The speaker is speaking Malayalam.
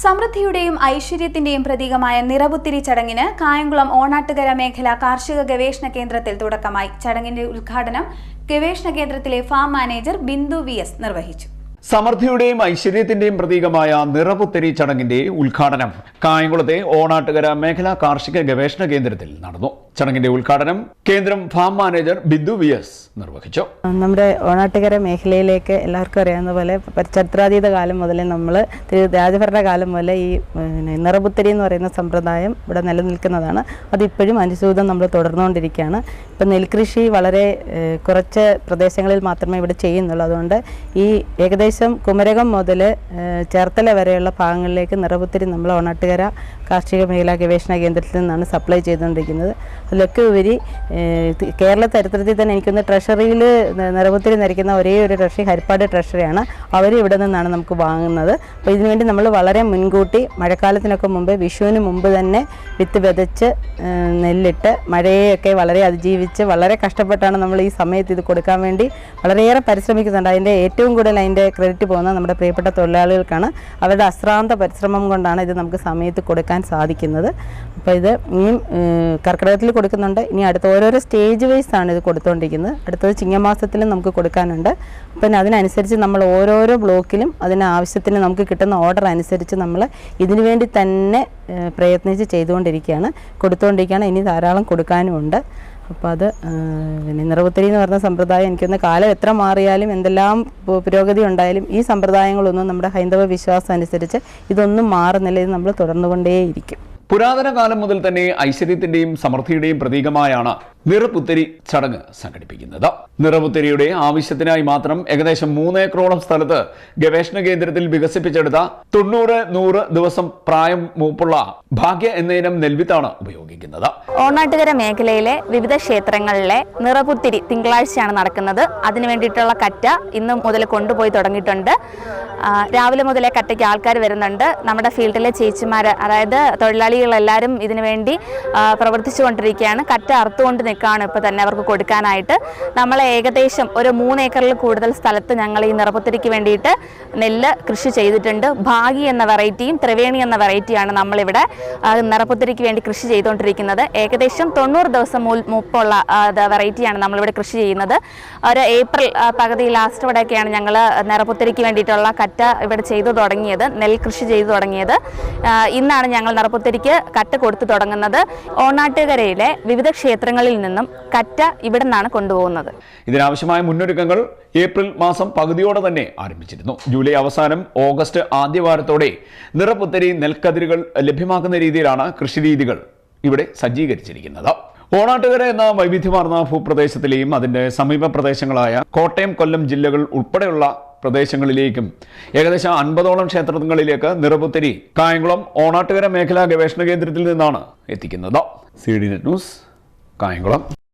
സമൃദ്ധിയുടെയും ഐശ്വര്യത്തിന്റെയും പ്രതീകമായ നിറപുത്തിരി ചടങ്ങിന് കായംകുളം ഓണാട്ടുകര മേഖല കാർഷിക ഗവേഷണ കേന്ദ്രത്തിൽ തുടക്കമായി. ചടങ്ങിന്റെ ഉദ്ഘാടനം ഗവേഷണ കേന്ദ്രത്തിലെ farm manager Bindu V S നിർവഹിച്ചു. സമൃദ്ധിയുടെയും ഐശ്വര്യത്തിന്റെയും പ്രതീകമായ നിറപുത്തരി ചടങ്ങിന്റെ ഉദ്ഘാടനം കായംകുളത്തെ ഓണാട്ടുകര മേഖലാ കാർഷിക ഗവേഷണ കേന്ദ്രത്തിൽ നടന്നു. ചടങ്ങിന്റെ ഉദ്ഘാടനം കേന്ദ്രം farm manager Bindu V S നിർവഹിച്ചു. നമ്മുടെ ഓണാട്ടുകര മേഖലയിലേക്ക് എല്ലാവർക്കും അറിയാവുന്ന പോലെ ചരിത്രാതീത കാലം മുതലേ നമ്മൾ രാജഭരണ കാലം മുതലേ ഈ നിറപുത്തരി എന്ന് പറയുന്ന സമ്പ്രദായം ഇവിടെ നിലനിൽക്കുന്നതാണ്. അതിപ്പോഴും അനുസൂതം നമ്മൾ തുടർന്നുകൊണ്ടിരിക്കുകയാണ്. ഇപ്പം നെൽകൃഷി വളരെ കുറച്ച് പ്രദേശങ്ങളിൽ മാത്രമേ ഇവിടെ ചെയ്യുന്നുള്ളൂ. അതുകൊണ്ട് ഈ ഏകദേശം കുമരകം മുതൽ ചേർത്തല വരെയുള്ള ഭാഗങ്ങളിലേക്ക് നിറപുത്തരി നമ്മൾ ഓണാട്ടുകര കാർഷിക മേഖലാ ഗവേഷണ കേന്ദ്രത്തിൽ നിന്നാണ് സപ്ലൈ ചെയ്തുകൊണ്ടിരിക്കുന്നത്. അതിലൊക്കെ ഉപരി കേരള ചരിത്രത്തിൽ തന്നെ എനിക്കൊന്ന് ട്രഷറിയിൽ നിറപുത്തരി നിരക്കുന്ന ഒരേ ഒരു ട്രഷറി ഹരിപ്പാട് ട്രഷറിയാണ് അവർ ഇവിടെ നിന്നാണ് നമുക്ക് വാങ്ങുന്നത്. അപ്പോൾ ഇതിനുവേണ്ടി നമ്മൾ വളരെ മുൻകൂട്ടി മഴക്കാലത്തിനൊക്കെ മുമ്പ് വിഷുവിന് മുമ്പ് തന്നെ വിത്ത് വിതച്ച് നെല്ലിട്ട് മഴയെയൊക്കെ വളരെ അതിജീവിച്ച് വളരെ കഷ്ടപ്പെട്ടാണ് നമ്മൾ ഈ സമയത്ത് ഇത് കൊടുക്കാൻ വേണ്ടി വളരെയേറെ പരിശ്രമിക്കുന്നുണ്ട്. അതിന്റെ ഏറ്റവും കൂടുതൽ അതിന്റെ ക്രെഡിറ്റ് പോകുന്നത് നമ്മുടെ പ്രിയപ്പെട്ട തൊഴിലാളികൾക്കാണ്. അവരുടെ അശ്രാന്ത പരിശ്രമം കൊണ്ടാണ് ഇത് നമുക്ക് സമയത്ത് കൊടുക്കാൻ സാധിക്കുന്നത്. അപ്പോൾ ഇത് ഇനിയും കർക്കിടകത്തിൽ കൊടുക്കുന്നുണ്ട്. ഇനി അടുത്ത ഓരോരോ സ്റ്റേജ് വൈസ് ആണ് ഇത് കൊടുത്തുകൊണ്ടിരിക്കുന്നത് അടുത്തത് ചിങ്ങമാസത്തിലും നമുക്ക് കൊടുക്കാനുണ്ട്. അപ്പം അതിനനുസരിച്ച് നമ്മൾ ഓരോരോ ബ്ലോക്കിലും അതിനാവശ്യത്തിന് നമുക്ക് കിട്ടുന്ന ഓർഡർ അനുസരിച്ച് നമ്മൾ ഇതിനു വേണ്ടി തന്നെ പ്രയത്നിച്ച് ചെയ്തുകൊണ്ടിരിക്കുകയാണ്. കൊടുത്തുകൊണ്ടിരിക്കുകയാണ് ഇനി ധാരാളം കൊടുക്കാനുമുണ്ട് അപ്പോൾ അത് പിന്നെ നിറവുത്തരി എന്ന് പറഞ്ഞ സമ്പ്രദായം എനിക്കൊന്ന് കാലം എത്ര മാറിയാലും എന്തെല്ലാം പുരോഗതി ഉണ്ടായാലും ഈ സമ്പ്രദായങ്ങളൊന്നും നമ്മുടെ ഹൈന്ദവ വിശ്വാസം അനുസരിച്ച് ഇതൊന്നും മാറുന്നില്ല. ഇത് നമ്മൾ തുടർന്നുകൊണ്ടേയിരിക്കും. പുരാതന കാലം മുതൽ തന്നെ ഐശ്വര്യത്തിന്റെയും സമൃദ്ധിയുടെയും പ്രതീകമായാണ് നിറപുത്തരി ചടങ്ങ് സംഘടിപ്പിക്കുന്നത്. നിറപുത്തരിയുടെ ആവശ്യത്തിനായി മാത്രം ഏകദേശം മൂന്ന് ഏക്കറോളം സ്ഥലത്ത് ഗവേഷണ കേന്ദ്രത്തിൽ വികസിപ്പിച്ചെടുത്ത തൊണ്ണൂറ് നൂറ് ദിവസം പ്രായം മൂപ്പുള്ള ഭാഗ്യ എന്ന ഇനം നെൽവിത്താണ് ഉപയോഗിക്കുന്നത്. ഓണാട്ടുകര മേഖലയിലെ വിവിധ ക്ഷേത്രങ്ങളിലെ നിറപുത്തിരി തിങ്കളാഴ്ചയാണ് നടക്കുന്നത്. അതിനു വേണ്ടിയിട്ടുള്ള കറ്റ ഇന്ന് മുതൽ കൊണ്ടുപോയി തുടങ്ങിയിട്ടുണ്ട്. രാവിലെ മുതലേ കറ്റയ്ക്ക് ആൾക്കാർ വരുന്നുണ്ട്. നമ്മുടെ ഫീൽഡിലെ ചേച്ചിമാർ അതായത് തൊഴിലാളികളെല്ലാവരും ഇതിനു വേണ്ടി കൊണ്ടിരിക്കുകയാണ് പ്രവർത്തിച്ചുകൊണ്ടിരിക്കുകയാണ്. കറ്റ അറുത്തുകൊണ്ട് നിൽക്കുകയാണ് ഇപ്പോൾ തന്നെ അവർക്ക് കൊടുക്കാനായിട്ട്. നമ്മൾ ഏകദേശം ഒരു മൂന്ന് ഏക്കറിൽ കൂടുതൽ സ്ഥലത്ത് ഞങ്ങൾ ഈ നിറപ്പുത്തിരിക്ക് വേണ്ടിയിട്ട് നെല്ല് കൃഷി ചെയ്തിട്ടുണ്ട്. ഭാഗി എന്ന വെറൈറ്റിയും ത്രിവേണി എന്ന വെറൈറ്റിയാണ് നമ്മളിവിടെ നിറപ്പുത്തിരിക്ക് വേണ്ടി കൃഷി ചെയ്തുകൊണ്ടിരിക്കുന്നത് ഏകദേശം തൊണ്ണൂറ് ദിവസം ഇത് വെറൈറ്റിയാണ് നമ്മളിവിടെ കൃഷി ചെയ്യുന്നത്. ഒരു ഏപ്രിൽ പകുതി ലാസ്റ്റോടെയൊക്കെയാണ് ഞങ്ങൾ നിറപ്പുത്തിരിക്ക് വേണ്ടിയിട്ടുള്ള കറ്റ ഇവിടെ ചെയ്തു തുടങ്ങിയത് നെൽകൃഷി ചെയ്തു തുടങ്ങിയത്. ഇന്നാണ് ഞങ്ങൾ നിറപ്പുത്തിരിക്ക് കറ്റ കൊടുത്തു തുടങ്ങുന്നത്. ഓണാട്ടുകരയിലെ വിവിധ ക്ഷേത്രങ്ങളിൽ നിന്നും കറ്റ ഇവിടെ നിന്നാണ് കൊണ്ടുപോകുന്നത്. ഇതിനാവശ്യമായ മുന്നൊരുക്കങ്ങൾ ഏപ്രിൽ മാസം പകുതിയോടെ തന്നെ ആരംഭിച്ചിരുന്നു. ജൂലൈ അവസാനം ഓഗസ്റ്റ് ആദ്യവാരത്തോടെ നിറപുത്തരി നെൽക്കതിരുകൾ ലഭ്യമാക്കുന്ന രീതിയിലാണ് കൃഷിരീതികൾ ഇവിടെ സജ്ജീകരിച്ചിരിക്കുന്നത്. ഓണാട്ടുകര എന്ന വൈവിധ്യമാർന്ന ഭൂപ്രദേശത്തിലെയും അതിന്റെ സമീപ പ്രദേശങ്ങളായ കോട്ടയം കൊല്ലം ജില്ലകൾ ഉൾപ്പെടെയുള്ള പ്രദേശങ്ങളിലേക്കും ഏകദേശം അൻപതോളം ക്ഷേത്രങ്ങളിലേക്ക് നിറപുത്തരി കായംകുളം ഓണാട്ടുകര മേഖലാ ഗവേഷണ കേന്ദ്രത്തിൽ നിന്നാണ് എത്തിക്കുന്നത്. C D net news Kayamkulam